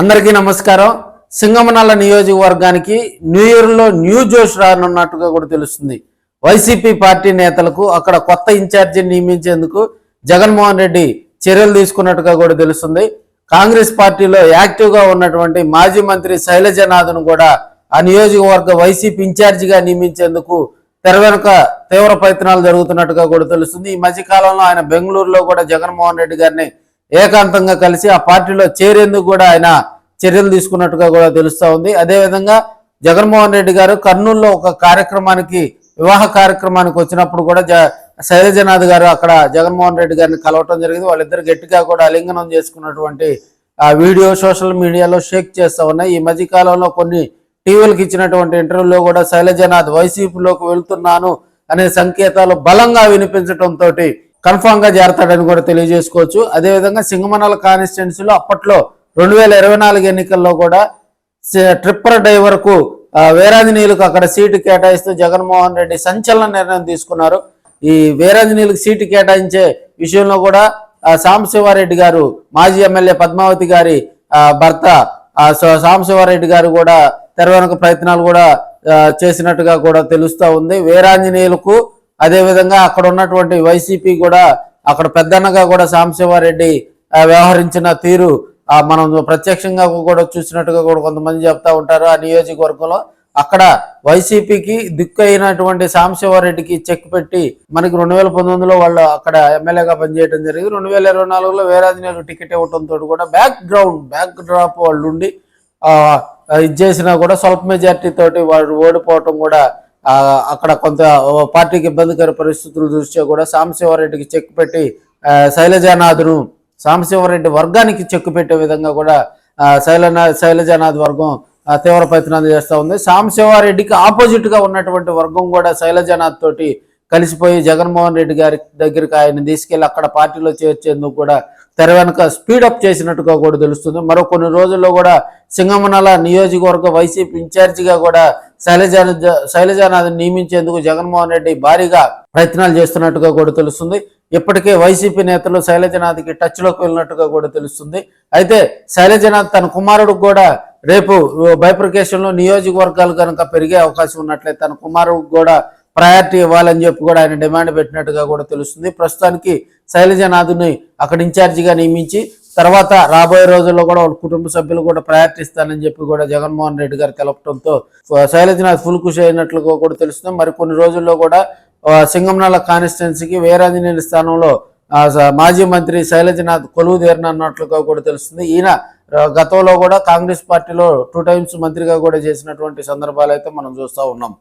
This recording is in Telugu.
అందరికీ నమస్కారం. సింగమనాల నియోజకవర్గానికి న్యూ ఇయర్లో న్యూ జోష్ రానున్నట్టుగా కూడా తెలుస్తుంది. వైసీపీ పార్టీ నేతలకు అక్కడ కొత్త ఇన్ఛార్జిని నియమించేందుకు జగన్మోహన్ రెడ్డి చర్యలు తీసుకున్నట్టుగా కూడా తెలుస్తుంది. కాంగ్రెస్ పార్టీలో యాక్టివ్గా ఉన్నటువంటి మాజీ మంత్రి శైలజనాథ్ను కూడా ఆ నియోజకవర్గ వైసీపీ ఇన్ఛార్జిగా నియమించేందుకు తెరవెనుక తీవ్ర ప్రయత్నాలు జరుగుతున్నట్టుగా కూడా తెలుస్తుంది. ఈ మధ్యకాలంలో ఆయన బెంగళూరులో కూడా జగన్మోహన్ రెడ్డి గారిని ఏకాంతంగా కలిసి ఆ పార్టీలో చేరేందుకు కూడా ఆయన చర్యలు తీసుకున్నట్టుగా కూడా తెలుస్తూ ఉంది. అదేవిధంగా జగన్మోహన్ రెడ్డి గారు కర్నూలులో ఒక కార్యక్రమానికి వివాహ కార్యక్రమానికి వచ్చినప్పుడు కూడా జ శైలజనాథ్ గారు అక్కడ జగన్మోహన్ రెడ్డి గారిని కలవటం జరిగింది. వాళ్ళిద్దరు గట్టిగా కూడా అలింగనం చేసుకున్నటువంటి ఆ వీడియో సోషల్ మీడియాలో షేక్ చేస్తూ ఉన్నాయి. ఈ మధ్య కాలంలో కొన్ని టీవీలకు ఇచ్చినటువంటి ఇంటర్వ్యూలో కూడా శైలజనాథ్ వైసీపీలోకి వెళ్తున్నాను అనే సంకేతాలు బలంగా వినిపించడంతో కన్ఫామ్గా చేరతాడని కూడా తెలియజేసుకోవచ్చు. అదేవిధంగా సింగమనల కాన్స్టిట్యున్సీలో అప్పట్లో రెండు వేల ఇరవై నాలుగు ఎన్నికల్లో కూడా ట్రిప్పర్ డ్రైవర్కు ఆ, వీరాంజనేయులకు అక్కడ సీటు కేటాయిస్తూ జగన్మోహన్ రెడ్డి సంచలన నిర్ణయం తీసుకున్నారు. ఈ వీరాంజనేయులకు సీటు కేటాయించే విషయంలో కూడా సాంబశివారెడ్డి గారు మాజీ ఎమ్మెల్యే పద్మావతి గారి భర్త సాంబశివారెడ్డి గారు కూడా తెర ప్రయత్నాలు కూడా చేసినట్టుగా కూడా తెలుస్తూ ఉంది. వీరాంజనేయులకు అదేవిధంగా అక్కడ ఉన్నటువంటి వైసీపీ కూడా అక్కడ పెద్దన్నగా కూడా సాంబశివారెడ్డి వ్యవహరించిన తీరు మనం ప్రత్యక్షంగా కూడా చూసినట్టుగా కూడా కొంతమంది చెప్తా ఉంటారు. ఆ నియోజకవర్గంలో అక్కడ వైసీపీకి దిక్కు అయినటువంటి సాంబశివారెడ్డికి చెక్ పెట్టి మనకి రెండు వేల పంతొమ్మిదిలో వాళ్ళు అక్కడ ఎమ్మెల్యేగా పనిచేయడం జరిగింది. రెండు వేల ఇరవై నాలుగులో వీరాంజనేయులు టికెట్ ఇవ్వడంతో కూడా బ్యాక్ గ్రౌండ్ బ్యాక్ డ్రాప్ వాళ్ళు ఉండి ఇది చేసినా కూడా స్వల్ప మెజార్టీ తోటి వాళ్ళు ఓడిపోవటం కూడా అక్కడ కొంత పార్టీకి ఇబ్బందికర పరిస్థితుల దృష్ట్యా కూడా సాంబశివారెడ్డికి చెక్ పెట్టి శైలజానాథ్ను సాంబశివరెడ్డి వర్గానికి చెక్కు పెట్టే విధంగా కూడా శైలనా శైలజానాథ్ వర్గం తీవ్ర ప్రయత్నాలు చేస్తూ ఉంది. సాంబశివారెడ్డికి ఆపోజిట్గా ఉన్నటువంటి వర్గం కూడా శైలజానాథ్ తోటి కలిసిపోయి జగన్మోహన్ రెడ్డి గారి దగ్గరికి ఆయన తీసుకెళ్ళి అక్కడ పార్టీలో చేర్చేందుకు కూడా తెర వెనుక స్పీడప్ చేసినట్టుగా కూడా తెలుస్తుంది. మరో కొన్ని రోజుల్లో కూడా సింగమనల నియోజకవర్గ వైసీపీ ఇన్ఛార్జిగా కూడా శైలజ శైలజానాథ్ నియమించేందుకు జగన్మోహన్ రెడ్డి భారీగా ప్రయత్నాలు చేస్తున్నట్టుగా కూడా తెలుస్తుంది. ఇప్పటికే వైసీపీ నేతలు శైలజనాథ్కి టచ్లోకి వెళ్ళినట్టుగా కూడా తెలుస్తుంది. అయితే శైలజనాథ్ తన కుమారుడికి కూడా రేపు బైప్రికేషన్లో నియోజకవర్గాలు కనుక పెరిగే అవకాశం ఉన్నట్లయితే తన కుమారుడికి కూడా ప్రయారిటీ ఇవ్వాలని చెప్పి కూడా ఆయన డిమాండ్ పెట్టినట్టుగా కూడా తెలుస్తుంది. ప్రస్తుతానికి శైలజనాథ్ని అక్కడ ఇన్ఛార్జిగా నియమించి తర్వాత రాబోయే రోజుల్లో కూడా వాళ్ళ కుటుంబ సభ్యులు కూడా ప్రయారిటీ ఇస్తానని చెప్పి కూడా జగన్మోహన్ రెడ్డి గారు తెలపడంతో శైలజనాథ్ ఫుల్ ఖుషి అయినట్లుగా కూడా తెలుస్తుంది. మరి కొన్ని రోజుల్లో కూడా సింగంనాల కాన్స్టిట్యున్సీకి వీరాంజనేయుల స్థానంలో మాజీ మంత్రి శైలజనాథ్ కొలువు తీరనన్నట్లుగా కూడా తెలుస్తుంది. ఈయన గతంలో కూడా కాంగ్రెస్ పార్టీలో టూ టైమ్స్ మంత్రిగా కూడా చేసినటువంటి సందర్భాలు అయితే మనం చూస్తూ ఉన్నాం.